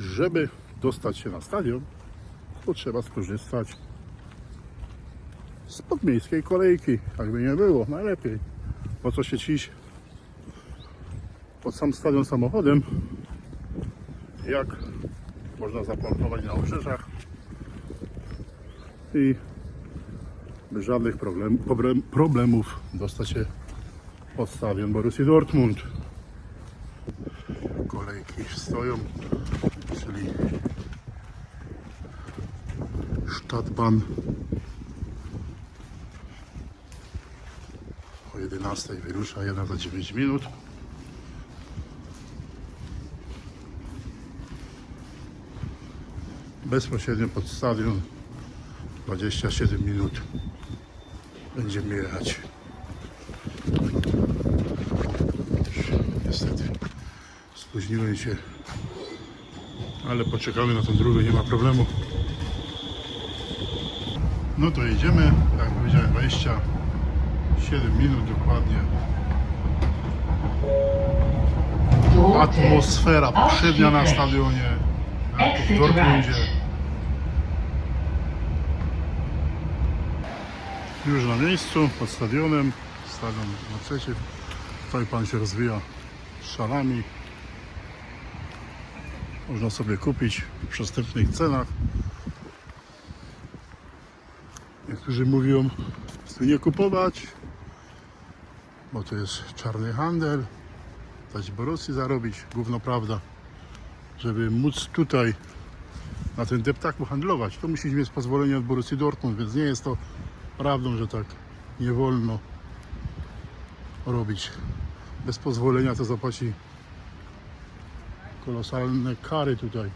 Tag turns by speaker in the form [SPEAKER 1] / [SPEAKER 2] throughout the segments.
[SPEAKER 1] żeby dostać się na stadion, to trzeba skorzystać z podmiejskiej kolejki. Jakby nie było, najlepiej. Po co się ciś pod sam stadion samochodem, jak można zaparkować na obrzeżach i bez żadnych problem, problem, problemów dostać się pod stadion Borussii Dortmund. Kolejki stoją, czyli Stadtbahn o 11 wyrusza, 1 za 9 minut. Bezpośrednio pod stadion 27 minut będziemy jechać. Niestety spóźniłem się, ale poczekamy na tą drugą, nie ma problemu. No to jedziemy, jak powiedziałem 27 minut dokładnie. Atmosfera przednia na stadionie, w Dortmundzie. Już na miejscu, pod stadionem, stadion naprzeciw. Tutaj pan się rozwija szalami. Można sobie kupić w przystępnych cenach. Niektórzy mówią, tu nie kupować, bo to jest czarny handel, dać Borussii zarobić, gówno prawda. Żeby móc tutaj na tym deptaku handlować, to musi mieć pozwolenie od Borussii Dortmund, więc nie jest to prawdą, że tak nie wolno robić. Bez pozwolenia to zapłaci kolosalne kary tutaj.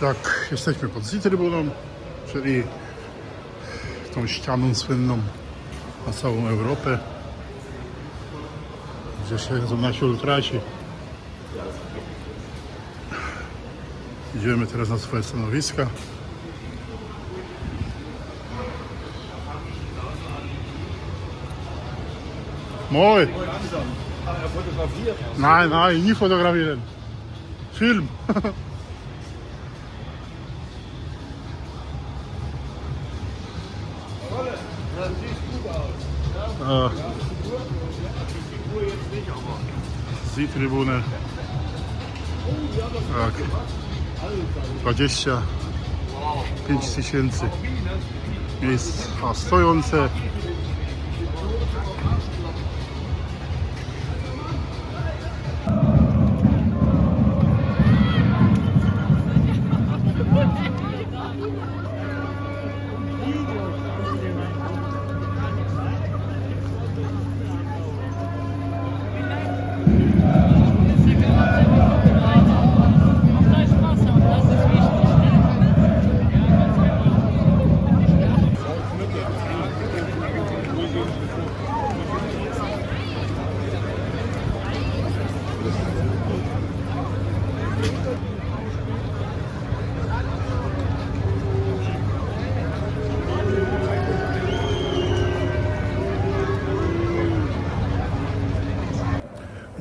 [SPEAKER 1] Tak, jesteśmy pod Z-trybuną, czyli tą ścianą słynną na całą Europę, gdzie siedzą nasi ultrasi. Idziemy teraz na swoje stanowiska. Mooi. Nein, nein, nie fotografieren. Film. Äh, Z-trybunę. Tak. 25 tysięcy miejsc a stojące.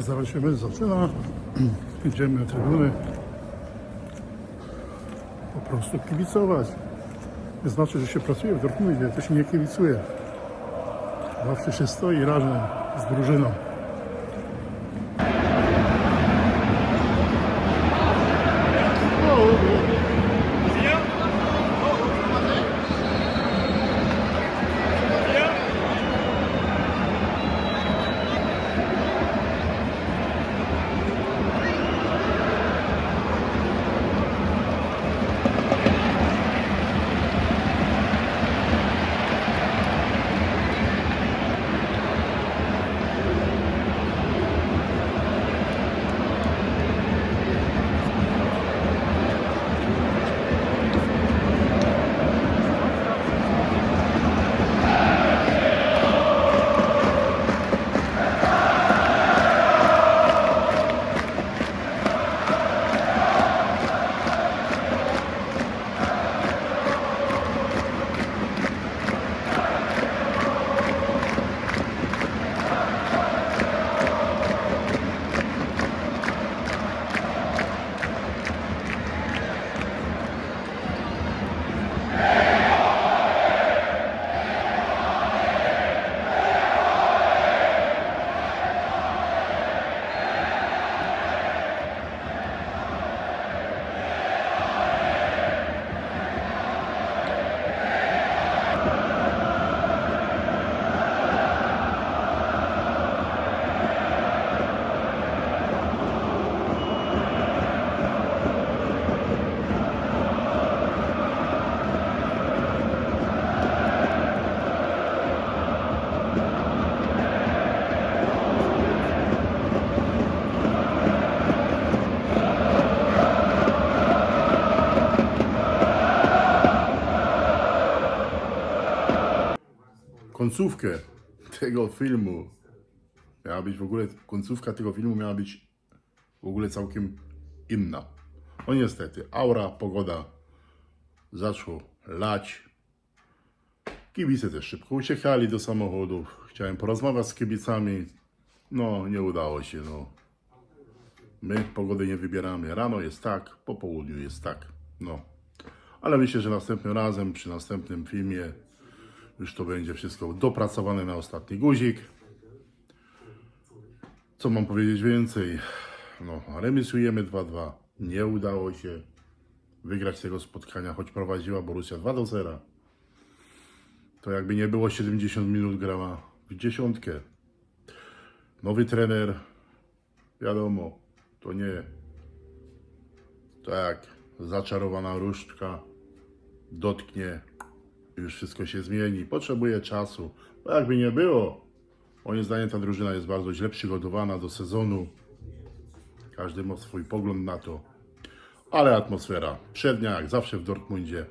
[SPEAKER 1] Zaraz się mecz zaczyna. Idziemy na trybuny. Po prostu kibicować. Nie znaczy, że się pracuje w Dortmundzie, to się nie kibicuje. Zawsze się stoi razem z drużyną. Końcówkę tego filmu. Miała być w ogóle, końcówka tego filmu miała być w ogóle całkiem inna. No niestety, aura, pogoda, zaczło lać. Kibice też szybko uciekali do samochodów. Chciałem porozmawiać z kibicami. No, nie udało się, no. My pogody nie wybieramy. Rano jest tak, po południu jest tak. No. Ale myślę, że następnym razem, przy następnym filmie, już to będzie wszystko dopracowane na ostatni guzik. Co mam powiedzieć więcej? No, remisujemy 2-2. Nie udało się wygrać tego spotkania, choć prowadziła Borussia 2 do 0. To jakby nie było 70 minut grała w dziesiątkę. Nowy trener, wiadomo, to nie tak zaczarowana różdżka dotknie już wszystko się zmieni. Potrzebuje czasu. Bo jakby nie było, moim zdaniem ta drużyna jest bardzo źle przygotowana do sezonu. Każdy ma swój pogląd na to. Ale atmosfera przednia, jak zawsze w Dortmundzie.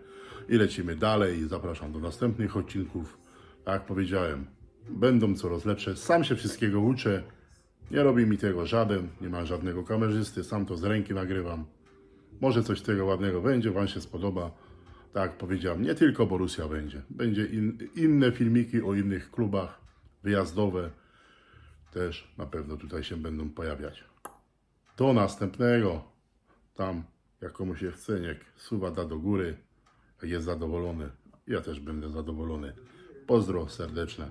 [SPEAKER 1] I lecimy dalej. Zapraszam do następnych odcinków. Tak jak powiedziałem, będą coraz lepsze. Sam się wszystkiego uczę. Nie robi mi tego żaden. Nie ma żadnego kamerzysty. Sam to z ręki nagrywam. Może coś tego ładnego będzie, Wam się spodoba. Tak powiedziałem, nie tylko Borussia będzie. Będzie in, inne filmiki o innych klubach wyjazdowe. Też na pewno tutaj się będą pojawiać. Do następnego. Tam, jak komuś się chce, niech suwa da do góry. Jest zadowolony, ja też będę zadowolony. Pozdro serdeczne.